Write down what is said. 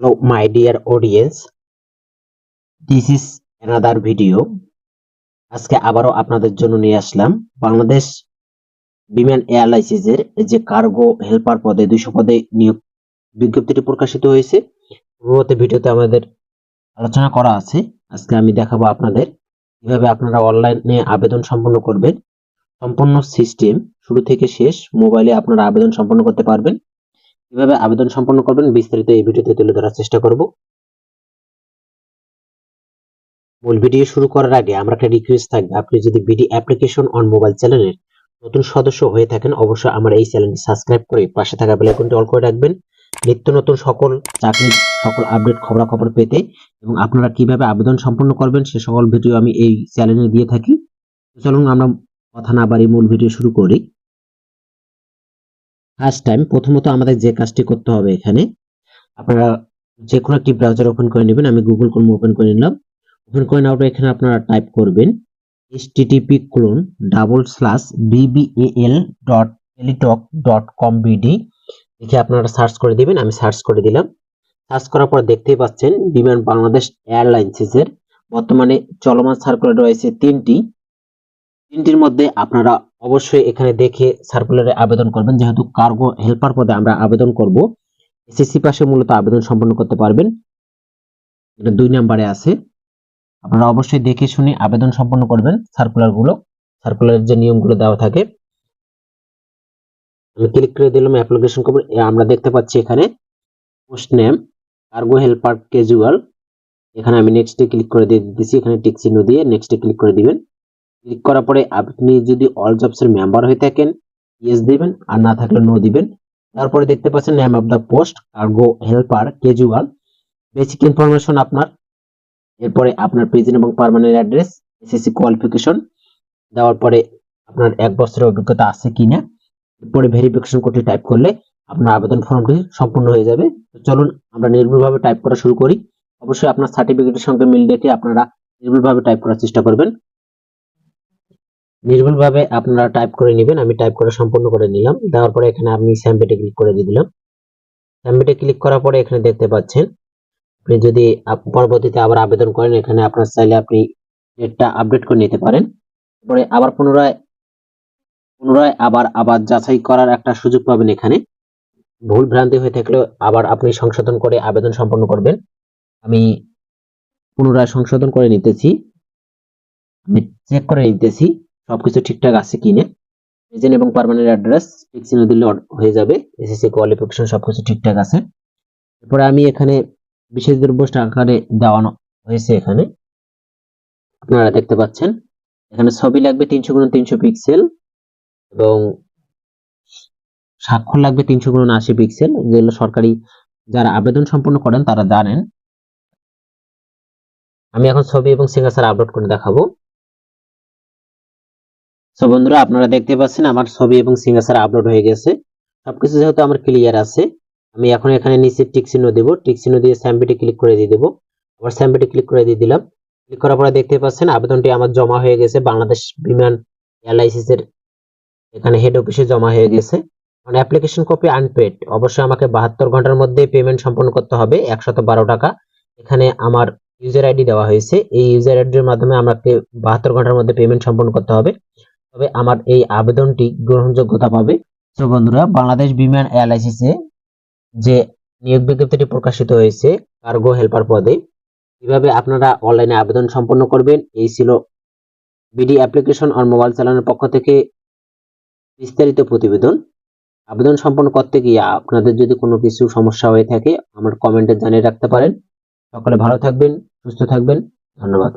Hello, my dear audience. This is another video. আজকে আবারও আপনাদের জন্য নিয়ে আসলাম বাংলাদেশ বিমান এয়ারলাইন্সের যে কার্গো হেল্পার পদে দুইশো পদে নিয়োগ বিজ্ঞপ্তিটি প্রকাশিত হয়েছে পূর্ববর্তী ভিডিওতে আমাদের আলোচনা করা আছে আজকে আমি দেখাবো আপনাদের কীভাবে আপনারা অনলাইনে আবেদন সম্পন্ন করবেন সম্পূর্ণ সিস্টেম শুরু থেকে শেষ মোবাইলে আপনারা আবেদন সম্পন্ন করতে পারবেন কীভাবে আবেদন সম্পন্ন করবেন বিস্তারিত এই ভিডিওতে তুলে ধরার চেষ্টা করব। মূল ভিডিও শুরু করার আগে আমার একটা রিকোয়েস্ট থাকবে। আপনি যদি বিডি অ্যাপ্লিকেশন অন মোবাইল চ্যানেলের নতুন সদস্য হয়ে থাকেন, অবশ্যই আমার এই চ্যানেলটি সাবস্ক্রাইব করে পাশে থাকা বেল আইকনটি অল করে রাখবেন। নিত্য নতুন সকল চাকরির সকল আপডেট খবরাখবর পেতে এবং আপনারা কীভাবে আবেদন সম্পন্ন করবেন সে সকল ভিডিও আমি এই চ্যানেলে দিয়ে থাকি। চলুন আমরা কথা না বাড়ি মূল ভিডিও শুরু করি। ফার্স্ট টাইম প্রথমত আমাদের যে কাজটি করতে হবে এখানে, আপনারা যে কোনো একটি ব্রাউজার ওপেন করে নেবেন, আমি গুগল ক্রোম ওপেন করে নিলাম। ওপেন করে নেওয়ার এখানে আপনারা টাইপ করবেন http colon double slash BBL dot Teletalk dot com BD লিখে আপনারা সার্চ করে দিবেন, আমি সার্চ করে দিলাম। সার্চ করার পর দেখতেই পাচ্ছেন, বিমান বাংলাদেশ এয়ারলাইন্সের বর্তমানে চলমান সার্কুলার রয়েছে তিনটি। তিনটির মধ্যে আপনারা অবশ্যই এখানে দেখে সার্কুলারে আবেদন করবেন। যেহেতু কার্গো হেল্পার পদে আমরা আবেদন করব এসএসসি পাশে মূলত আবেদন সম্পন্ন করতে পারবেন। এটা দুই নম্বরে আছে। আপনারা অবশ্যই দেখে শুনে আবেদন সম্পন্ন করবেন সার্কুলারগুলো সার্কুলারের যে নিয়মগুলো দেওয়া থাকে, আমি ক্লিক করে দিলাম অ্যাপ্লিকেশন করব আমরা দেখতে পাচ্ছি এখানে post name cargo helper casual এখানে আমি নেক্সটে ক্লিক করে দিয়ে দিচ্ছি এখানে টিক চিহ্ন দিয়ে নেক্সটে ক্লিক করে দিবেন। ক্লিক করার পরে আপনি যদি অল জবস এর মেম্বার হয়ে থাকেন ইয়েস দিবেন আর না থাকলে নো দিবেন। তারপরে দেখতে পাচ্ছেন name of the post cargo helper casual basic information আপনার। এরপরে আপনার প্রেজেন্ট এবং পার্মানেন্ট অ্যাড্রেস এসএসসি কোয়ালিফিকেশন দেওয়ার পরে আপনার এক বছরের অভিজ্ঞতা আছে কিনা। এরপরে ভেরিফিকেশন কোডটি টাইপ করলে আপনার আবেদন ফর্মটি সম্পূর্ণ হয়ে যাবে। তো চলুন আমরা নির্ভুলভাবে টাইপ করা শুরু করি। অবশ্যই আপনার সার্টিফিকেটের সঙ্গে মিল রেখে আপনারা নির্ভুলভাবে টাইপ করার চেষ্টা করবেন। নির্ভুলভাবে আপনারা টাইপ করে নেবেন, আমি টাইপ করে সম্পূর্ণ করে নিলাম। দেওয়ার পরে এখানে আপনি স্যাম্পেটে ক্লিক করে দিয়ে দিলাম। স্যাম্পেটে ক্লিক করার পরে এখানে দেখতে পাচ্ছেন, আপনি যদি পরবর্তীতে আবার আবেদন করেন, এখানে আপনার চাইলে আপনি ডেটটা আপডেট করে নিতে পারেন। পরে আবার পুনরায় পুনরায় আবার আবার যাচাই করার একটা সুযোগ পাবেন এখানে। ভুল ভ্রান্তি হয়ে থাকলেও আবার আপনি সংশোধন করে আবেদন সম্পন্ন করবেন। আমি পুনরায় সংশোধন করে নিতেছি। আমি চেক করে নিতেছি। সবকিছু ঠিকঠাক আছে কিনা? প্রেজেন্ট এবং পার্মানেন্ট অ্যাড্রেস ঠিক চিহ্ন দিলে হয়ে যাবে। এসএসসি কোয়ালিফিকেশন সবকিছু ঠিকঠাক আছে। এরপরে আমি এখানে বিশেষ দ্রব্য আকারে দেওয়ানো হয়েছে এখানে। আপনারা দেখতে পাচ্ছেন। এখানে ছবি লাগবে তিনশো গুণ তিনশো পিক্সেল এবং স্বাক্ষর লাগবে তিনশো গুণ আশি পিক্সেল যেগুলো সরকারি যারা আবেদন সম্পন্ন করেন তারা জানেন। আমি এখন ছবি এবং সিগনেচার আপলোড করে দেখাবো। সো বন্ধুরা, আপনারা দেখতে পাচ্ছেন আমার ছবি এবং সিগনেচার আপলোড হয়ে গেছে। সবকিছু যেহেতু আমার ক্লিয়ার আছে, আমি এখন এখানে নিচে টিক চিহ্ন দেবো। টিক চিহ্ন দিয়ে স্যাম্পিটি ক্লিক করে দিয়ে দেবো। আবার স্যাম্পিটি ক্লিক করে দিয়ে দিলাম। ক্লিক করার পরে দেখতে পাচ্ছেন আবেদনটি আমার জমা হয়ে গেছে। বাংলাদেশ বিমান এয়ারলাইন্সেস এর এখানে হেড অফিসে জমা হয়ে গেছে। মানে অ্যাপ্লিকেশন কপি আনপেড অবশ্যই আমাকে বাহাত্তর ঘণ্টার মধ্যে পেমেন্ট সম্পন্ন করতে হবে। একশত বারো টাকা। এখানে আমার ইউজার আইডি দেওয়া হয়েছে। এই ইউজার আইডির মাধ্যমে আমাকে বাহাত্তর ঘণ্টার মধ্যে পেমেন্ট সম্পন্ন করতে হবে। তবে আমার এই আবেদনটি গ্রহণযোগ্যতা পাবে। তো বন্ধুরা, বাংলাদেশ বিমান এয়ারলাইন্সে যে নিয়োগ বিজ্ঞপ্তিটি প্রকাশিত হয়েছে, কার্গো হেল্পার পদে, কীভাবে আপনারা অনলাইনে আবেদন সম্পন্ন করবেন, এই ছিল বিডি অ্যাপ্লিকেশন অন মোবাইল চালানোর পক্ষ থেকে বিস্তারিত প্রতিবেদন। আবেদন সম্পন্ন করতে গিয়ে আপনাদের যদি কোনো কিছু সমস্যা হয়ে থাকে, আমার কমেন্টে জানিয়ে রাখতে পারেন। সকলে ভালো থাকবেন, সুস্থ থাকবেন, ধন্যবাদ।